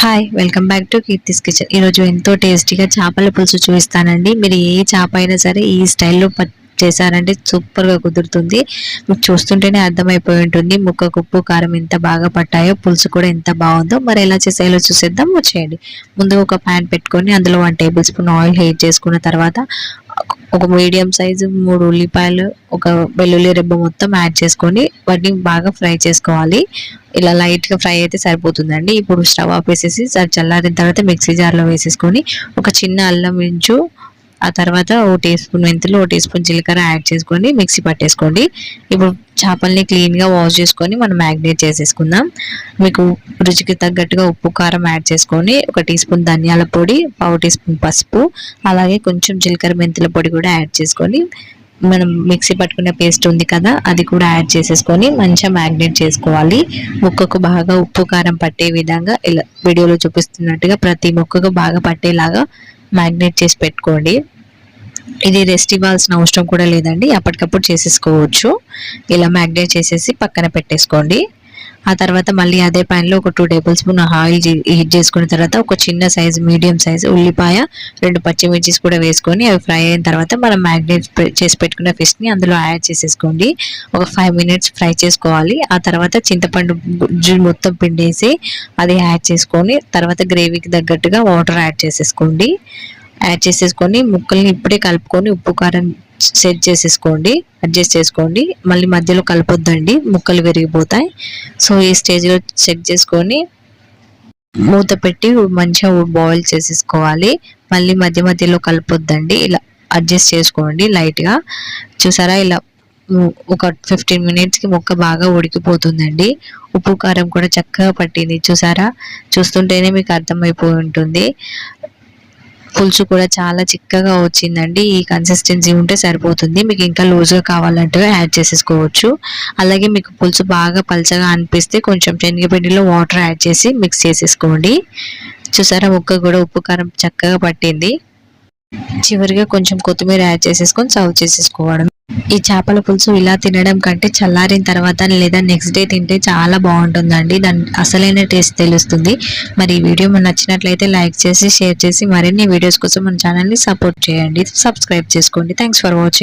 Hi welcome back to Keerthi's kitchen ఈరోజు ఎంతో టేస్టీగా చేపల పులుసు చూపిస్తానండి. మీరు ఏ చేప అయినా సరే ఈ స్టైల్లో చేశారంటే సూపర్గా కుదురుతుంది. మీకు చూస్తుంటేనే అర్థమైపోయి ఉంటుంది. ముక్కకు ఉప్పు కారం ఎంత బాగా పట్టాయో పులుసు కూడా ఎంత బాగుందో. మరి ఎలా చేసేయాలో చూసేద్దాం. వచ్చేయండి. ముందుగా ఒక ప్యాన్ పెట్టుకొని అందులో one tablespoon oil heat చేసుకున్న తర్వాత ఒక మీడియం సైజు మూడు ఉల్లిపాయలు ఒక వెల్లుల్లి రెబ్బ మొత్తం యాడ్ చేసుకొని వాటిని బాగా ఫ్రై చేసుకోవాలి. ఇలా లైట్గా ఫ్రై అయితే సరిపోతుందండి. ఇప్పుడు స్టవ్ ఆఫ్ వేసేసి చల్లారిన తర్వాత మిక్సీ జార్లో వేసేసుకొని ఒక చిన్న అల్లం ఇంచు ఆ తర్వాత ఓ టీ స్పూన్ మెంతులు ఓ టీ స్పూన్ జీలకర్ర యాడ్ చేసుకొని మిక్సీ పట్టేసుకోండి. ఇప్పుడు చేపల్ని క్లీన్గా వాష్ చేసుకొని మనం మ్యాగ్నేట్ చేసేసుకుందాం. మీకు రుచికి తగ్గట్టుగా ఉప్పు కారం యాడ్ చేసుకొని ఒక టీ స్పూన్ ధనియాల పొడి పావు టీ స్పూన్ పసుపు అలాగే కొంచెం జీలకర్ర మెంతుల పొడి కూడా యాడ్ చేసుకొని మనం మిక్సీ పట్టుకున్న పేస్ట్ ఉంది కదా అది కూడా యాడ్ చేసేసుకొని మంచిగా మ్యాగ్నేట్ చేసుకోవాలి. ముక్కకు బాగా ఉప్పు కారం పట్టే విధంగా ఇలా వీడియోలో చూపిస్తున్నట్టుగా ప్రతి ముక్కకు బాగా పట్టేలాగా మ్యాగ్నేట్ చేసి పెట్టుకోండి. ఇది రెస్ట్ ఇవ్వాల్సిన అవసరం కూడా లేదండి. అప్పటికప్పుడు చేసేసుకోవచ్చు. ఇలా మ్యాగ్నేట్ చేసేసి పక్కన పెట్టేసుకోండి. ఆ తర్వాత మళ్ళీ అదే ప్యాన్లో ఒక two tablespoon oil heat చేసుకున్న తర్వాత ఒక చిన్న సైజు మీడియం సైజు ఉల్లిపాయ రెండు పచ్చిమిర్చిస్ కూడా వేసుకొని అవి ఫ్రై అయిన తర్వాత మనం మ్యాగ్నేట్ చేసి పెట్టుకున్న ఫిష్ని అందులో యాడ్ చేసేసుకోండి. ఒక ఫైవ్ మినిట్స్ ఫ్రై చేసుకోవాలి. ఆ తర్వాత చింతపండు గుజ్జు మొత్తం పిండేసి అది యాడ్ చేసుకొని తర్వాత గ్రేవీకి తగ్గట్టుగా వాటర్ యాడ్ చేసేసుకోండి. యాడ్ చేసేసుకొని ముక్కల్ని ఇప్పుడే కలుపుకొని ఉప్పు కారం సెట్ చేసేసుకోండి అడ్జస్ట్ చేసుకోండి. మళ్ళీ మధ్యలో కలపొద్దండి ముక్కలు విరిగిపోతాయి. సో ఈ స్టేజ్లో చెక్ చేసుకొని మూత పెట్టి మంచిగా బాయిల్ చేసేసుకోవాలి. మళ్ళీ మధ్య మధ్యలో కలపొద్దండి. ఇలా అడ్జస్ట్ చేసుకోండి లైట్గా చూసారా? ఇలా ఒక ఫిఫ్టీన్ మినిట్స్కి ముక్క బాగా ఉడికిపోతుందండి. ఉప్పు కారం కూడా చక్కగా పట్టింది. చూసారా? చూస్తుంటేనే మీకు అర్థమైపోయి ఉంటుంది. పులుసు కూడా చాలా చిక్కగా వచ్చిందండి. ఈ కన్సిస్టెన్సీ ఉంటే సరిపోతుంది. మీకు ఇంకా లూజ్గా కావాలంటే యాడ్ చేసేసుకోవచ్చు. అలాగే మీకు పులుసు బాగా పలచగా అనిపిస్తే కొంచెం శనగపిండిలో వాటర్ యాడ్ చేసి మిక్స్ చేసేసుకోండి. చూసారా ముక్క కూడా ఉప్పు కారం చక్కగా పట్టింది. చివరిగా కొంచెం కొత్తిమీర యాడ్ చేసేసుకొని సర్వ్ చేసేసుకోవడం. ఈ చేపల పులుసు ఇలా తినడం కంటే చల్లారిన తర్వాత లేదా నెక్స్ట్ డే తింటే చాలా బాగుంటుందండి. దాని అసలైన టేస్ట్ తెలుస్తుంది. మరి ఈ వీడియో మీకు నచ్చినట్లయితే లైక్ చేసి షేర్ చేసి మరిన్ని వీడియోస్ కోసం మన ఛానల్ని సపోర్ట్ చేయండి. సబ్స్క్రైబ్ చేసుకోండి. Thanks for watching